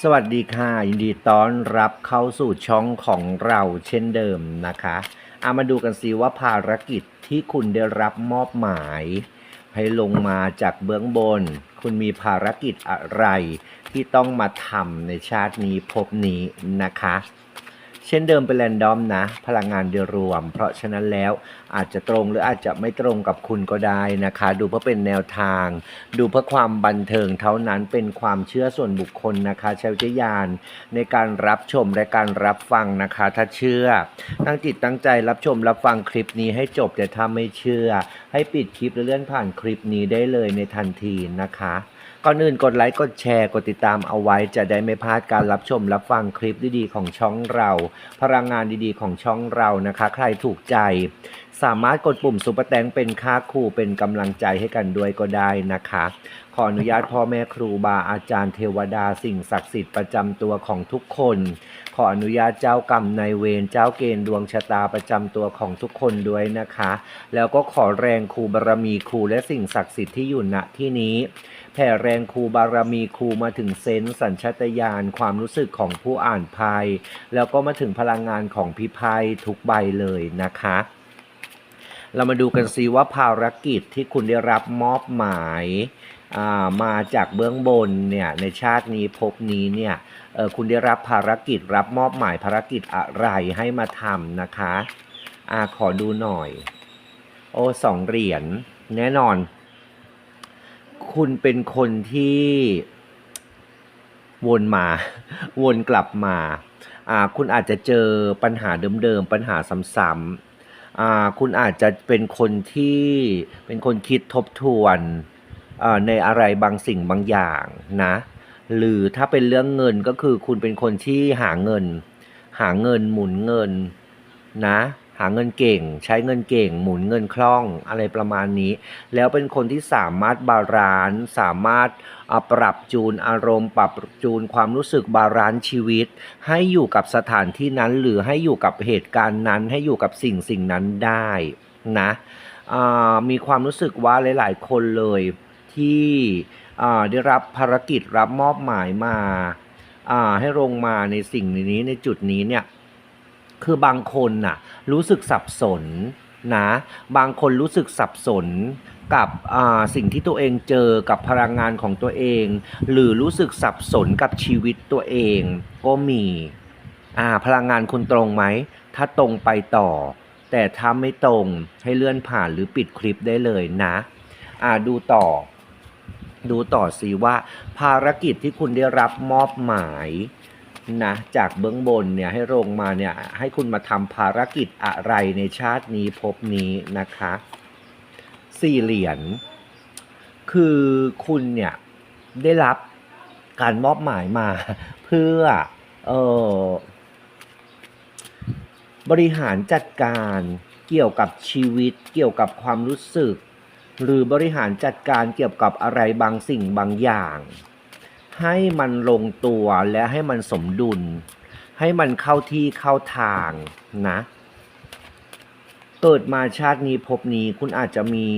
สวัสดีค่ะ ยินดีต้อนรับเข้าสู่ช่องของเราเช่นเดิมนะคะเอามาดูกันสิว่าภารกิจที่คุณได้รับมอบหมาย ให้ลงมาจากเบื้องบน คุณมีภารกิจอะไรที่ต้องมาทำในชาตินี้พบนี้นะคะ เช่นเดิมเป็นแรนดอมนะ พลังงานโดยรวม เพราะฉะนั้นแล้วอาจจะตรงหรืออาจจะไม่ตรงกับคุณก็ได้นะคะ ดูเพื่อเป็นแนวทาง ดูเพื่อความบันเทิงเท่านั้นเป็นความเชื่อส่วนบุคคลนะคะ ใช้วิจารณญาณในการรับชมและการรับฟังนะคะ ถ้าเชื่อ ตั้งจิตตั้งใจรับชมรับฟังคลิปนี้ให้จบแต่ถ้าไม่เชื่อ ให้ปิดคลิปและเลื่อนผ่านคลิปนี้ได้เลยในทันทีนะคะ ก่อนอื่นกดไลค์กดแชร์กดติดตามเอาไว้จะได้ไม่พลาดการรับชมรับฟังคลิปดีๆของช่องเรา พลังงานดีๆของช่องเรานะคะ ใครถูกใจ สามารถกดปุ่มซุปเปอร์แตงเป็นค่าครูเป็นกำลังใจให้กันด้วยก็ได้นะคะ ขออนุญาตพ่อแม่ครูบาอาจารย์เทวดาสิ่งศักดิ์สิทธิ์ประจำตัวของทุกคน ขออนุญาตเจ้ากรรมนายเวรเจ้าเกณฑ์ดวงชะตาประจำตัวของทุกคนด้วยนะคะ แล้วก็ขอแรงครูบารมีครูและสิ่งศักดิ์สิทธิ์ที่อยู่ณที่นี้แผ่แรงครูบารมีครูมาถึงเซนส์สัญชาตญาณความรู้สึกของผู้อ่านภัย แล้วก็มาถึงพลังงานของพิภัยทุกใบเลยนะคะ เรามาดูกันซิว่าภารกิจที่คุณได้รับมอบหมาย มาจากเบื้องบนเนี่ยในชาตินี้ภพนี้เนี่ยคุณได้รับภารกิจรับมอบหมายภารกิจอะไรให้มาทำนะคะอาขอดูหน่อย โอ้สองเหรียญแน่นอน คุณเป็นคนที่วนมา วนกลับมาอ่าคุณอาจจะเจอปัญหาเดิมๆ ปัญหาซ้ำๆอ่าคุณอาจจะเป็นคนที่เป็นคนคิดทบทวน ในอะไรบางสิ่งบางอย่างนะ หรือถ้าเป็นเรื่องเงินก็คือคุณเป็นคนที่หาเงิน หาเงินหมุนเงินนะ หาเงินเก่ง ใช้เงินเก่ง หมุนเงินคล่องอะไรประมาณนี้ แล้วเป็นคนที่สามารถบาลานซ์สามารถปรับจูนอารมณ์ ปรับจูนความรู้สึกบาลานซ์ชีวิต ให้อยู่กับสถานที่นั้นหรือให้อยู่กับเหตุการณ์นั้น ให้อยู่กับสิ่งสิ่งนั้นได้นะมีความรู้สึกว่าหลาย ๆ คนเลย ที่ได้รับภารกิจรับมอบหมายมาให้ลงมาในสิ่งนี้ในจุดนี้เนี่ยคือบางคนน่ะรู้สึกสับสนนะบางคนรู้สึกสับสนกับสิ่งที่ตัวเองเจอกับพลังงานของตัวเอง หรือรู้สึกสับสนกับชีวิตตัวเองก็มีอ่าพลังงานคุณตรงไหม ถ้าตรงไปต่อ แต่ถ้าไม่ตรงให้เลื่อนผ่านหรือปิดคลิปได้เลยนะอ่าดูต่อ ดูต่อสิว่าภารกิจที่คุณได้รับมอบหมายนะจากเบื้องบนเนี่ยให้ลงมาเนี่ยให้คุณมาทำภารกิจอะไรในชาตินี้ภพนี้นะคะสี่เหรียญคือคุณเนี่ยได้รับการมอบหมายมาเพื่อเออบริหารจัดการเกี่ยวกับชีวิตเกี่ยวกับความรู้สึก หรือบริหารจัดการเกี่ยวกับอะไรบางสิ่งบางอย่าง ให้มันลงตัวและให้มันสมดุล ให้มันเข้าที่เข้าทางนะเกิดมาชาตินี้ภพนี้คุณอาจจะมี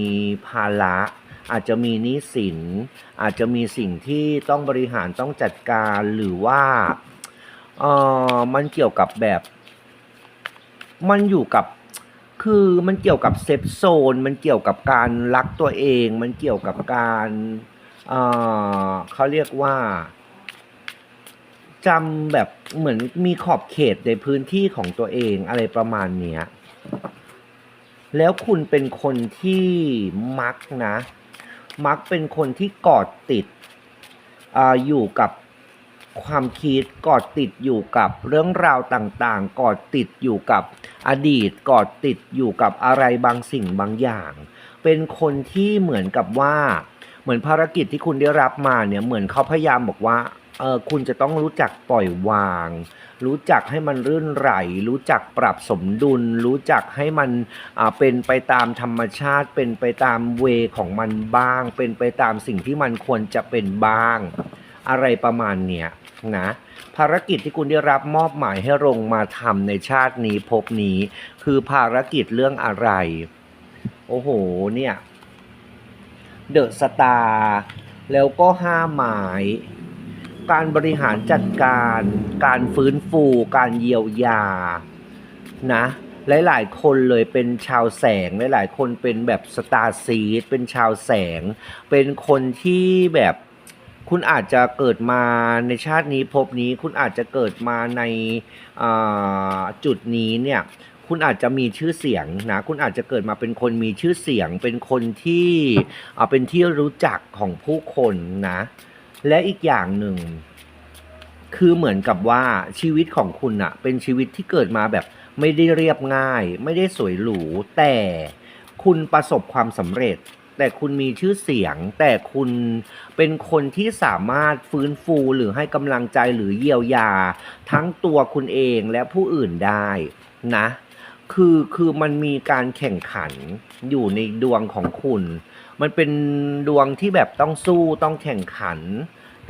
ภาระอาจจะมีนี้สิน อาจจะมีสิ่งที่ต้องบริหารต้องจัดการหรือว่าเออมันเกี่ยวกับแบบ มันอยู่กับ คือมันเกี่ยวกับเซฟโซน มันเกี่ยวกับการรักตัวเอง มันเกี่ยวกับการเออเขาเรียกว่าจำแบบเหมือนมีขอบเขตในพื้นที่ของตัวเองอะไรประมาณเนี้ย แล้วคุณเป็นคนที่มักนะ มักเป็นคนที่กอดติดออยู่กับ ความคิดกอดติดอยู่กับเรื่องราวต่างๆ กอดติดอยู่กับอดีต กอดติดอยู่กับอะไรบางสิ่งบางอย่าง เป็นคนที่เหมือนกับว่า เหมือนภารกิจที่คุณได้รับมาเนี่ยเหมือนเขาพยายามบอกว่าเออคุณจะต้องรู้จักปล่อยวาง รู้จักให้มันรื่นไหล รู้จักปรับสมดุล รู้จักให้มันอ่าเป็นไปตามธรรมชาติ เป็นไปตามเวของมันบ้าง เป็นไปตามสิ่งที่มันควรจะเป็นบ้าง อะไรประมาณเนี้ย นะภารกิจที่คุณได้รับมอบหมายให้ลงมาทำในชาตินี้ภพนี้ คือภารกิจเรื่องอะไร โอ้โหเนี่ยเดอะสตาร์แล้วก็ห้าหมาย การบริหารจัดการ การฟื้นฟู การเยียวยานะหลายๆ คนเลยเป็นชาวแสง หลายๆ คนเป็นแบบสตาร์ซีดเป็นชาวแสง เป็นคนที่แบบ คุณอาจจะเกิดมาในชาตินี้ภพนี้ คุณอาจจะเกิดมาในาจุดนี้เนี่ยคุณอาจจะมีชื่อเสียงนะ คุณอาจจะเกิดมาเป็นคนมีชื่อเสียง เป็นคนที่เป็นที่รู้จักของผู้คนนะ และอีกอย่างหนึ่ง คือเหมือนกับว่าชีวิตของคุณอะเป็นชีวิตที่เกิดมาแบบไม่ได้เรียบง่าย ไม่ได้สวยหรู แต่คุณประสบความสำเร็จ แต่คุณมีชื่อเสียง แต่คุณเป็นคนที่สามารถฟื้นฟูหรือให้กำลังใจหรือเยียวยา ทั้งตัวคุณเองและผู้อื่นได้นะ คือคือมันมีการแข่งขันอยู่ในดวงของคุณ มันเป็นดวงที่แบบต้องสู้ต้องแข่งขัน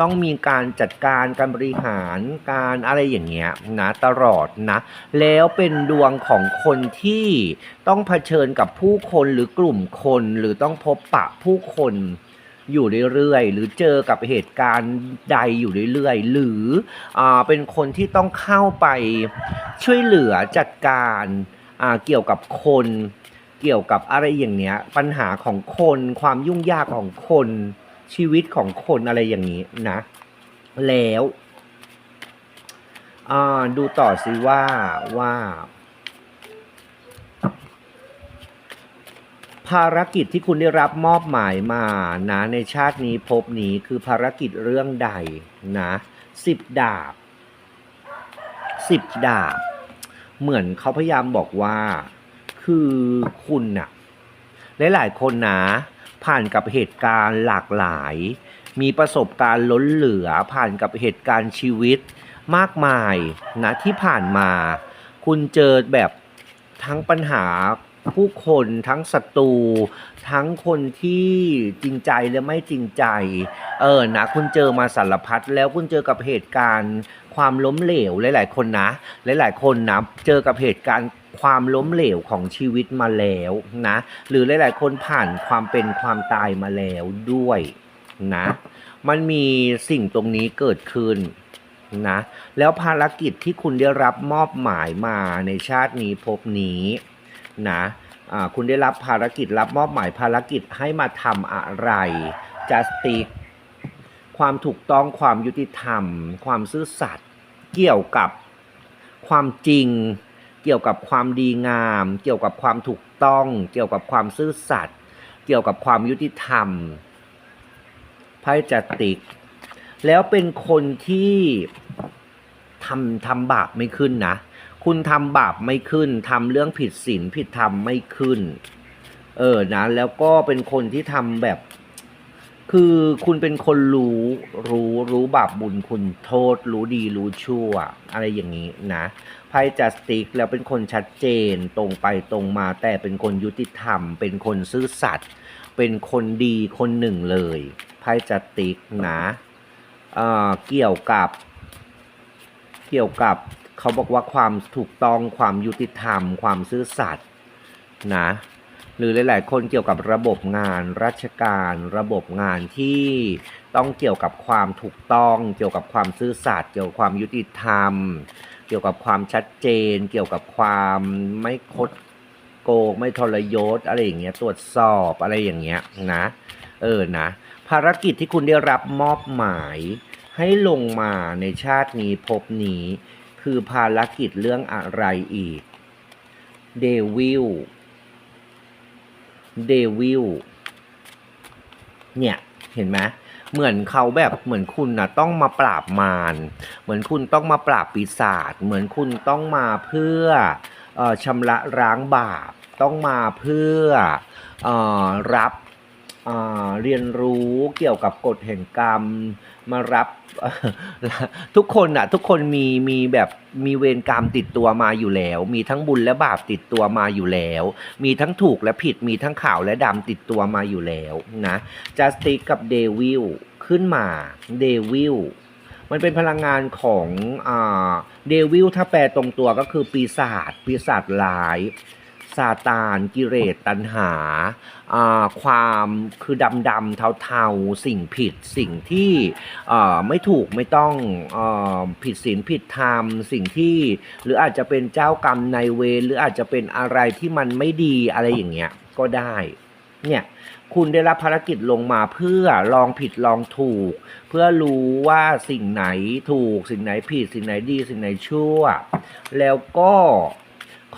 ต้องมีการจัดการการบริหารการอะไรอย่างเงี้ยนะตลอดนะ แล้วเป็นดวงของคนที่ต้องเผชิญกับผู้คนหรือกลุ่มคนหรือต้องพบปะผู้คนอยู่เรื่อยๆ หรือเจอกับเหตุการณ์ใดอยู่เรื่อยๆ หรืออเป็นคนที่ต้องเข้าไปช่วยเหลือจัดการเกี่ยวกับคนเกี่ยวกับอะไรอย่างเนี้ยปัญหาของคนความยุ่งยากของคน ชีวิตของคนอะไรอย่างนี้นะ แล้วอ่าดูต่อสิว่าว่า ภารกิจที่คุณได้รับมอบหมายมานะในชาตินี้ภพนี้คือภารกิจเรื่องใดนะสิบดาบสิบดาบ เหมือนเขาพยายามบอกว่า คือคุณน่ะหลายๆคนนะ ผ่านกับเหตุการณ์หลากหลาย มีประสบการณ์ล้นเหลือผ่านกับเหตุการณ์ชีวิตมากมายนะที่ผ่านมา คุณเจอแบบทั้งปัญหาผู้คนทั้งศัตรูทั้งคนที่จริงใจและไม่จริงใจ เออนะคุณเจอมาสารพัดแล้วคุณเจอกับเหตุการณ์ ความล้มเหลวหลาย ๆ คนนะ หลาย ๆ คนนะเจอกับเหตุการณ์ ความล้มเหลวของชีวิตมาแล้วนะ หรือหลายๆ คนผ่านความเป็นความตายมาแล้วด้วยนะ มันมีสิ่งตรงนี้เกิดขึ้นนะ แล้วภารกิจที่คุณได้รับมอบหมายมาในชาตินี้ภพนี้นะอ่าคุณได้รับภารกิจรับมอบหมายภารกิจให้มาทำอะไร justice ความถูกต้องความยุติธรรม ความซื่อสัตย์เกี่ยวกับความจริง เกี่ยวกับความดีงาม เกี่ยวกับความถูกต้อง เกี่ยวกับความซื่อสัตย์เกี่ยวกับความยุติธรรมไพ่จัติก แล้วเป็นคนที่ทำทำบาปไม่ขึ้นนะ คุณทำบาปไม่ขึ้นทำเรื่องผิดศีลผิดธรรมไม่ขึ้น เออนะ แล้วก็เป็นคนที่ทำแบบ คือคุณเป็นคนรู้รู้รู้บาปบุญคุณโทษ รู้ดีรู้ชั่ว อะไรอย่างนี้นะไพ่จัสติกแล้วเป็นคนชัดเจนตรงไปตรงมาแต่เป็นคนยุติธรรม เป็นคนซื่อสัตย์เป็นคนดีคนหนึ่งเลยไพ่จัสติกนะเอ่อเกี่ยวกับ เกี่ยวกับเขาบอกว่าความถูกต้องความยุติธรรม ความซื่อสัตย์นะ หรือหลาย ๆ คนเกี่ยวกับระบบงานราชการ ระบบงานที่ต้องเกี่ยวกับความถูกต้อง เกี่ยวกับความซื่อสัตย์เกี่ยวกับความยุติธรรม เกี่ยวกับความชัดเจน เกี่ยวกับความไม่คดโกงไม่ทรยศอะไรอย่างเงี้ยตรวจสอบอะไรอย่างเงี้ยนะเออนะภารกิจที่คุณได้รับมอบหมายให้ลงมาในชาตินี้ภพนี้ คือภารกิจเรื่องอะไรอีกเดวิล เดวิลเนี่ยเห็นไหมเหมือนเขาแบบเหมือนคุณนะต้องมาปราบมารเหมือนคุณต้องมาปราบปีศาจเหมือนคุณต้องมาเพื่อออชำระร้างบาปต้องมาเพื่อออรับ เรียนรู้เกี่ยวกับกฎแห่งกรรมมารับทุกคนอะทุกคนมีมีแบบมีเวรกรรมติดตัวมาอยู่แล้ว มีทั้งบุญและบาปติดตัวมาอยู่แล้ว มีทั้งถูกและผิดมีทั้งขาวและดำติดตัวมาอยู่แล้วนะจัสติกกับเดวิลขึ้นมาเดวิลมันเป็นพลังงานของเดวิลถ้าแปลตรงตัวก็คือปีศาจปีศาจร้ายซาตานกิเลสตัณหาอ่า ความคือดำดำเทาๆ สิ่งผิดสิ่งที่ไม่ถูกไม่ต้องอผิดศีลผิดธรรม สิ่งที่หรืออาจจะเป็นเจ้ากรรมนายเวรหรืออาจจะเป็นอะไรที่มันไม่ดีอะไรอย่างเงี้ยก็ได้เนี่ยคุณได้รับภารกิจลงมาเพื่อลองผิดลองถูก เพื่อรู้ว่าสิ่งไหนถูก สิ่งไหนผิด สิ่งไหนดี สิ่งไหนชั่ว แล้วก็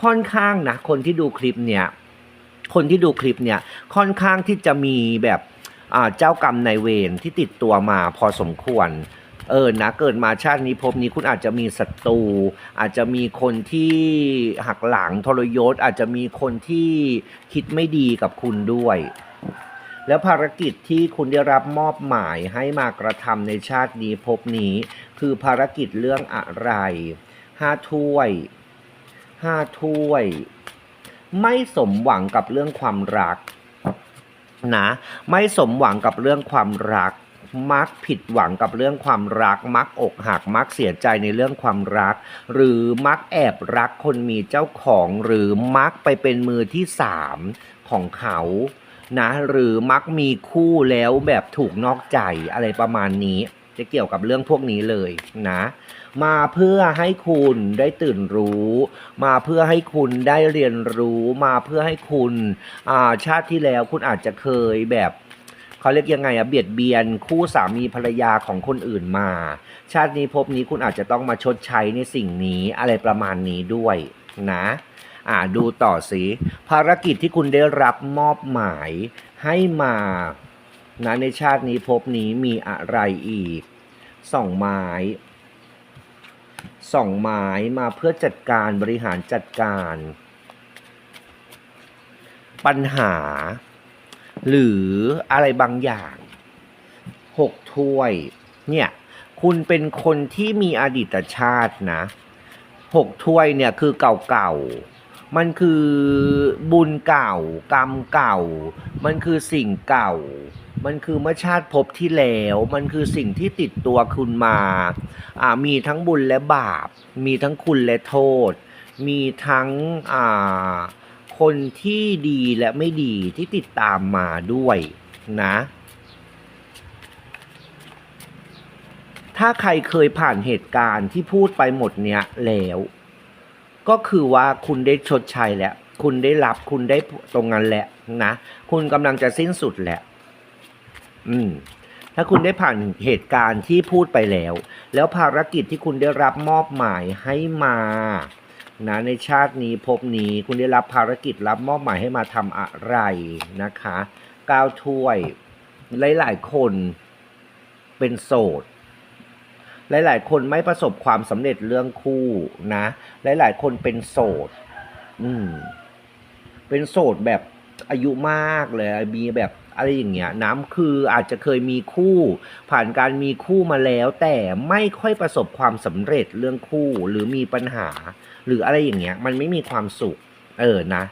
ค่อนข้างนะคนที่ดูคลิปเนี่ย คนที่ดูคลิปเนี่ยค่อนข้างที่จะมีแบบเจ้ากรรมนายเวรที่ติดตัวมาพอสมควร เออนะเกิดมาชาตินี้ภพนี้คุณอาจจะมีศัตรูอาจจะมีคนที่หักหลังทรยศ อาจจะมีคนที่คิดไม่ดีกับคุณด้วย แล้วภารกิจที่คุณได้รับมอบหมายให้มากระทำในชาตินี้ภพนี้ คือภารกิจเรื่องอะไรห้าถ้วยห้าถ้วย ไม่สมหวังกับเรื่องความรักนะไม่สมหวังกับเรื่องความรัก มักผิดหวังกับเรื่องความรัก มักอกหัก มักเสียใจในเรื่องความรัก หรือมักแอบรักคนมีเจ้าของหรือมักไปเป็นมือที่สามของเขานะหรือมักมีคู่แล้วแบบถูกนอกใจอะไรประมาณนี้ จะเกี่ยวกับเรื่องพวกนี้เลยนะ มาเพื่อให้คุณได้ตื่นรู้ มาเพื่อให้คุณได้เรียนรู้ มาเพื่อให้คุณอาชาติที่แล้วคุณอาจจะเคยแบบเขาเรียกยังไงอะเบียดเบียนคู่สามีภรรยาของคนอื่นมา ชาตินี้ภพนี้คุณอาจจะต้องมาชดใช้ในสิ่งนี้อะไรประมาณนี้ด้วยนะอ่าดูต่อสิภารกิจที่คุณได้รับมอบหมายให้มา นะในชาตินี้ภพนี้มีอะไรอีกสองไม้สองไม้มาเพื่อจัดการบริหารจัดการ ปัญหา หรืออะไรบางอย่างหกถ้วย เนี่ย คุณเป็นคนที่มีอดีตชาตินะหกถ้วยเนี่ยคือเก่าๆ มันคือบุญเก่ากรรมเก่า มันคือสิ่งเก่า มันคือเมื่อชาติภพที่แล้ว มันคือสิ่งที่ติดตัวคุณมาอ่ามีทั้งบุญและบาป มีทั้งคุณและโทษ มีทั้งอ่าคนที่ดีและไม่ดีที่ติดตามมาด้วยนะถ้าใครเคยผ่านเหตุการณ์ที่พูดไปหมดเนี้ยแล้ว ก็คือว่าคุณได้ชดใช้แล้ว คุณได้รับคุณได้ตรงนั้นแหละนะ คุณกำลังจะสิ้นสุดแหละ อืมถ้าคุณได้ผ่านเหตุการณ์ที่พูดไปแล้ว แล้วภารกิจที่คุณได้รับมอบหมายให้มานะในชาตินี้ภพนี้คุณได้รับภารกิจรับมอบหมายให้มาทำอะไรนะคะก้าวถ้วย หลาย ๆ คนเป็นโสด หลาย ๆ คนไม่ประสบความสำเร็จเรื่องคู่นะ หลาย ๆ คนเป็นโสด อืม เป็นโสดแบบอายุมากเลยมีแบบ อะไรอย่างเงี้ยน้ำคืออาจจะเคยมีคู่ ผ่านการมีคู่มาแล้ว แต่ไม่ค่อยประสบความสำเร็จเรื่องคู่หรือมีปัญหา หรืออะไรอย่างเงี้ยมันไม่มีความสุข เออนะ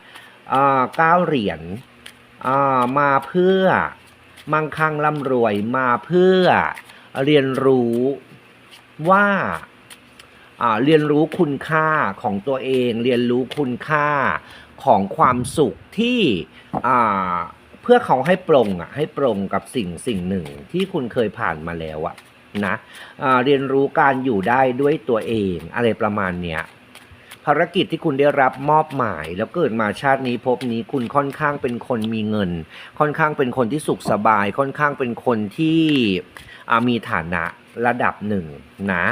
อ่าเก้าเหรียญอ่ามาเพื่อมั่งคั่งร่ำรวยมาเพื่อเรียนรู้ว่าอ่าเรียนรู้คุณค่าของตัวเอง เรียนรู้คุณค่าของความสุขที่อ่า เพื่อเขาให้ปรงอะให้ปรงกับสิ่งสิ่งหนึ่งที่คุณเคยผ่านมาแล้วอะนะอ่าเรียนรู้การอยู่ได้ด้วยตัวเองอะไรประมาณเนี้ยภารกิจที่คุณได้รับมอบหมาย แล้วเกิดมาชาตินี้ภพนี้คุณค่อนข้างเป็นคนมีเงิน ค่อนข้างเป็นคนที่สุขสบาย ค่อนข้างเป็นคนที่มีฐานะระดับหนึ่งนะ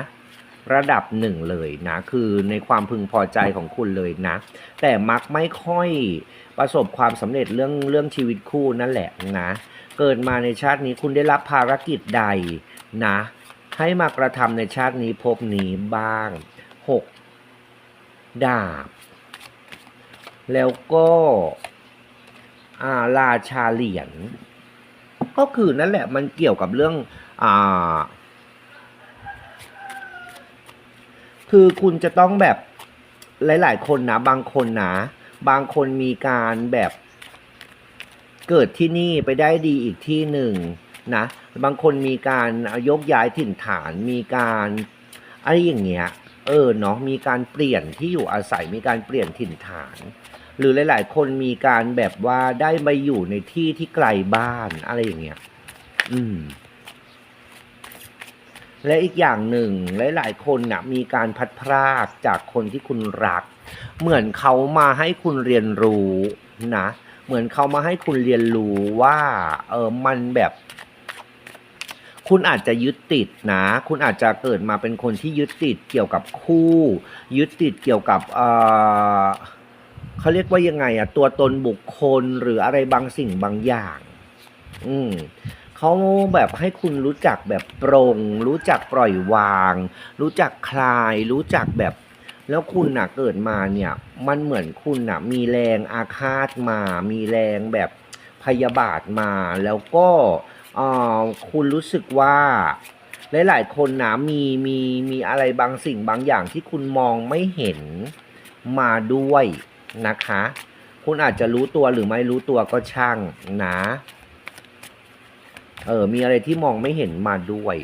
ระดับหนึ่งเลยนะคือในความพึงพอใจของคุณเลยนะ แต่มักไม่ค่อยประสบความสำเร็จเรื่องเรื่องชีวิตคู่นั่นแหละนะ เกิดมาในชาตินี้คุณได้รับภารกิจใดนะ ให้มากระทำในชาตินี้ภพนี้บ้างหกดาบ แล้วก็อาราชาเหรียญก็คือนั่นแหละมันเกี่ยวกับเรื่องอ่า คือคุณจะต้องแบบหลาย ๆ คนนะ บางคนนะบางคนมีการแบบเกิดที่นี่ไปได้ดีอีกที่หนึ่งนะบางคนมีการยกย้ายถิ่นฐานมีการอะไรอย่างเงี้ยเออเนาะมีการเปลี่ยนที่อยู่อาศัยมีการเปลี่ยนถิ่นฐาน หรือหลาย ๆ คนมีการแบบว่าได้ไปอยู่ในที่ที่ไกลบ้านอะไรอย่างเงี้ยอืม และอีกอย่างหนึ่งหลายๆคนน่ะมีการพัดพรากจากคนที่คุณรัก เหมือนเขามาให้คุณเรียนรู้นะเหมือนเขามาให้คุณเรียนรู้ว่าเออมันแบบคุณอาจจะยึดติดนะ คุณอาจจะเกิดมาเป็นคนที่ยึดติดเกี่ยวกับคู่ ยึดติดเกี่ยวกับเออเขาเรียกว่ายังไงอะตัวตนบุคคลหรืออะไรบางสิ่งบางอย่าง อืม เขาแบบให้คุณรู้จักแบบปรงรู้จักปล่อยวาง รู้จักคลาย รู้จักแบบ แล้วคุณน่ะเกิดมาเนี่ย มันเหมือนคุณน่ะ มีแรงอาฆาตมา มีแรงแบบพยาบาทมา แล้วก็อ่อคุณรู้สึกว่าหลายๆคนนะมีมีมีอะไรบางสิ่งบางอย่างที่คุณมองไม่เห็นมาด้วยนะคะ คุณอาจจะรู้ตัวหรือไม่รู้ตัวก็ช่างนะ เออ มีอะไรที่มองไม่เห็นมาด้วย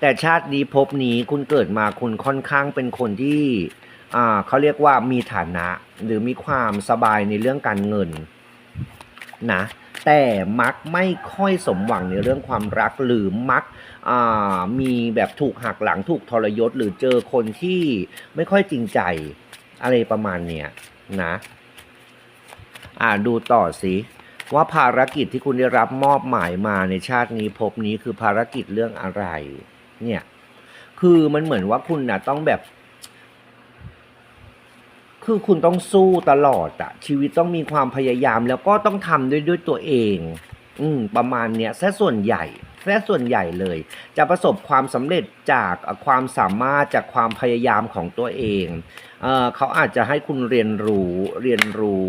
แต่ชาตินี้ภพนี้คุณเกิดมาคุณค่อนข้างเป็นคนที่อ่าเขาเรียกว่ามีฐานะ หรือมีความสบายในเรื่องการเงินนะแต่มักไม่ค่อยสมหวังในเรื่องความรักหรือมักอ่ามีแบบถูกหักหลังถูกทรยศ หรือเจอคนที่ไม่ค่อยจริงใจอะไรประมาณเนี้ยนะอ่าดูต่อสิ ว่าภารกิจที่คุณได้รับมอบหมายมาในชาตินี้พบนี้คือภารกิจเรื่องอะไร เนี่ย คือมันเหมือนว่าคุณนะต้องแบบ คือคุณต้องสู้ตลอดอะชีวิตต้องมีความพยายามแล้วก็ต้องทำด้วยด้วยตัวเอง อืมประมาณเนี้ยแค่ส่วนใหญ่ แค่ส่วนใหญ่เลย จะประสบความสำเร็จจากความสามารถจากความพยายามของตัวเองเอเขาอาจจะให้คุณเรียนรู้เรียนรู้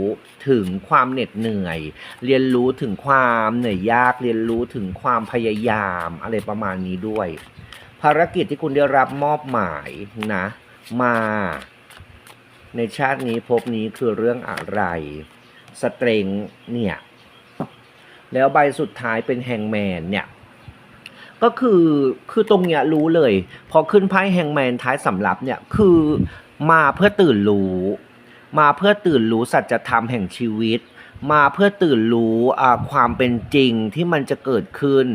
ถึงความเหน็ดเหนื่อย เรียนรู้ถึงความเหนื่อยยาก เรียนรู้ถึงความพยายามอะไรประมาณนี้ด้วย ภารกิจที่คุณได้รับมอบหมายนะมา ในชาตินี้ภพนี้คือเรื่องอะไรสเตรงเนี่ยแล้วใบสุดท้ายเป็นแฮงแมนเนี่ย ก็คือคือตรงเนี้ยรู้เลย พอขึ้นไพ่แฮงแมนท้ายสำรับเนี่ยคือมาเพื่อตื่นรู้ มาเพื่อตื่นรู้สัจธรรมแห่งชีวิต มาเพื่อตื่นรู้ความเป็นจริงที่มันจะเกิดขึ้น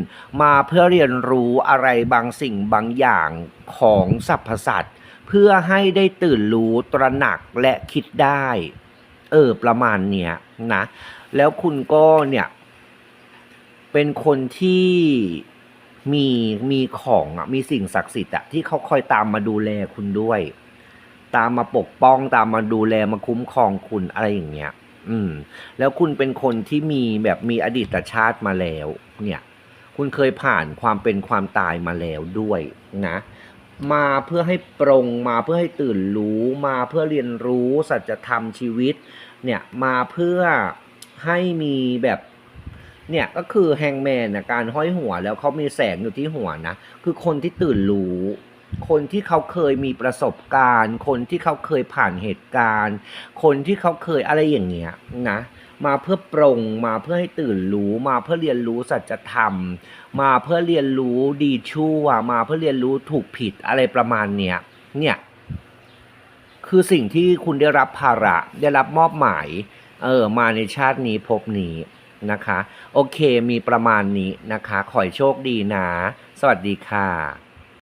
มาเพื่อเรียนรู้อะไรบางสิ่งบางอย่างของสรรพสัตว์เพื่อให้ได้ตื่นรู้ตระหนักและคิดได้ เออ ประมาณเนี้ยนะ แล้วคุณก็เนี่ย เป็นคนที่ มีมีของอะมีสิ่งศักดิ์สิทธิ์อะที่เขาคอยตามมาดูแลคุณด้วย ตามมาปกป้องตามมาดูแลมาคุ้มครองคุณอะไรอย่างเงี้ย อืม แล้วคุณเป็นคนที่มีแบบมีอดีตชาติมาแล้ว เนี่ย คุณเคยผ่านความเป็นความตายมาแล้วด้วยนะมาเพื่อให้ปรงมาเพื่อให้ตื่นรู้มาเพื่อเรียนรู้สัจธรรมชีวิต เนี่ยมาเพื่อให้มีแบบ เนี่ยก็คือแฮงแมนนะการห้อยหัวแล้วเขามีแสงอยู่ที่หัวนะ คือคนที่ตื่นรู้ คนที่เขาเคยมีประสบการณ์ คนที่เขาเคยผ่านเหตุการณ์ คนที่เขาเคยอะไรอย่างเงี้ยนะมาเพื่อปรงมาเพื่อให้ตื่นรู้มาเพื่อเรียนรู้สัจธรรม มาเพื่อเรียนรู้ดีชั่ว มาเพื่อเรียนรู้ถูกผิดอะไรประมาณเนี้ยเนี่ยคือสิ่งที่คุณได้รับภาระได้รับมอบหมายเออมาในชาตินี้ภพนี้ นะคะ โอเคมีประมาณนี้นะคะ ขอให้โชคดีนะ สวัสดีค่ะ